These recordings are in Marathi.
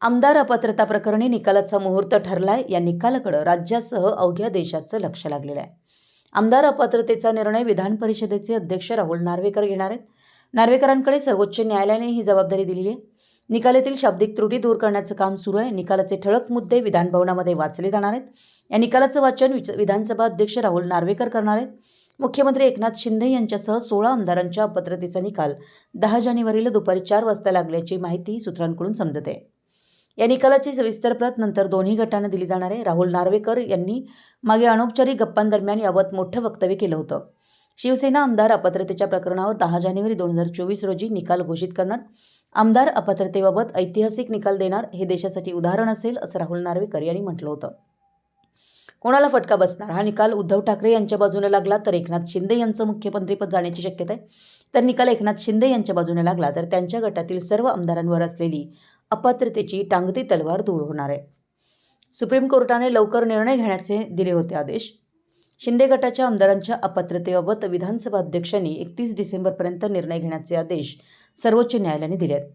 आमदार अपात्रता प्रकरणी निकालाचा मुहूर्त ठरलाय. या निकालाकडं राज्यासह अवघ्या देशाचं लक्ष लागलेलं आहे. आमदार अपात्रतेचा निर्णय विधान परिषदेचे अध्यक्ष राहुल नार्वेकर घेणार आहेत. नार्वेकरांकडे सर्वोच्च न्यायालयाने ही जबाबदारी दिलेली आहे. निकालातील शाब्दिक त्रुटी दूर करण्याचं काम सुरू आहे. निकालाचे ठळक मुद्दे विधानभवनामध्ये वाचले जाणार आहेत. या निकालाचं वाचन विच- विधानसभा अध्यक्ष राहुल नार्वेकर करणार आहेत. मुख्यमंत्री एकनाथ शिंदे यांच्यासह सोळा आमदारांच्या अपात्रतेचा निकाल दहा जानेवारीला दुपारी चार वाजता लागल्याची माहिती सूत्रांकडून समजते. या निकालाची सविस्तर प्रत नंतर दोन्ही गटांना दिली जाणार आहे. राहुल नार्वेकर यांनी मागे अनौपचारिक गप्पांदरम्यान याबाबत मोठं वक्तव्य केलं होतं. शिवसेना आमदार अपात्रतेच्या प्रकरणावर दहा जानेवारी दोन हजार चोवीस रोजी निकाल घोषित करणार. आमदार अपात्रतेबाबत ऐतिहासिक निकाल देणार हे देशासाठी उदाहरण असेल असं राहुल नार्वेकर यांनी म्हटलं होतं. कोणाला फटका बसणार? हा निकाल उद्धव ठाकरे यांच्या बाजूने लागला तर एकनाथ शिंदे यांचं मुख्यमंत्रीपद जाण्याची शक्यता आहे. तर निकाल एकनाथ शिंदे यांच्या बाजूने लागला तर त्यांच्या गटातील सर्व आमदारांवर असलेली अपात्रतेची टांगती तलवार दूर होणार आहे. सुप्रीम कोर्टाने लवकर निर्णय घेण्याचे दिले होते आदेश. शिंदे गटाच्या आमदारांच्या अपात्रतेबाबत विधानसभा अध्यक्षांनी एकतीस डिसेंबरपर्यंत निर्णय घेण्याचे आदेश सर्वोच्च न्यायालयाने दिले आहेत.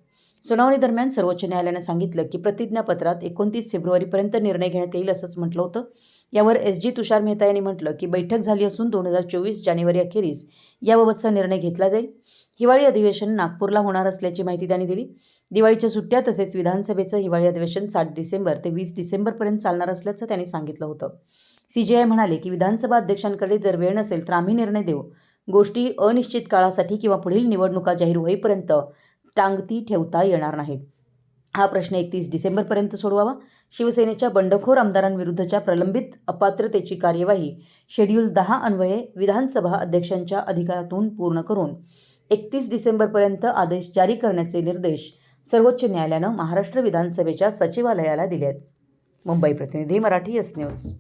सुनावणी दरम्यान सर्वोच्च न्यायालयाने सांगितलं की प्रतिज्ञापत्रात एकोणतीस फेब्रुवारीपर्यंत निर्णय घेण्यात येईल असंच म्हटलं होतं. यावर एस जी तुषार मेहता यांनी म्हटलं की बैठक झाली असून दोन हजार चोवीस जानेवारी अखेरीस याबाबतचा निर्णय घेतला जाईल. हिवाळी अधिवेशन नागपूरला होणार असल्याची माहिती त्यांनी दिली. दिवाळीच्या सुट्ट्या तसेच विधानसभेचं हिवाळी अधिवेशन सात डिसेंबर ते वीस डिसेंबरपर्यंत चालणार असल्याचं त्यांनी सांगितलं होतं. सीजेआय म्हणाले की विधानसभा अध्यक्षांकडे जर वेळ नसेल तर आम्ही निर्णय देऊ. गोष्टी अनिश्चित काळासाठी किंवा पुढील निवडणुका जाहीर होईपर्यंत टांगती ठेवता येणार नाहीत. हा प्रश्न एकतीस डिसेंबरपर्यंत सोडवावा. शिवसेनेच्या बंडखोर आमदारांविरुद्धच्या प्रलंबित अपात्रतेची कार्यवाही शेड्यूल दहा अन्वये विधानसभा अध्यक्षांच्या अधिकारातून पूर्ण करून एकतीस डिसेंबरपर्यंत आदेश जारी करण्याचे निर्देश सर्वोच्च न्यायालयानं महाराष्ट्र विधानसभेच्या सचिवालयाला दिले आहेत मुंबई प्रतिनिधी मराठी एस न्यूज.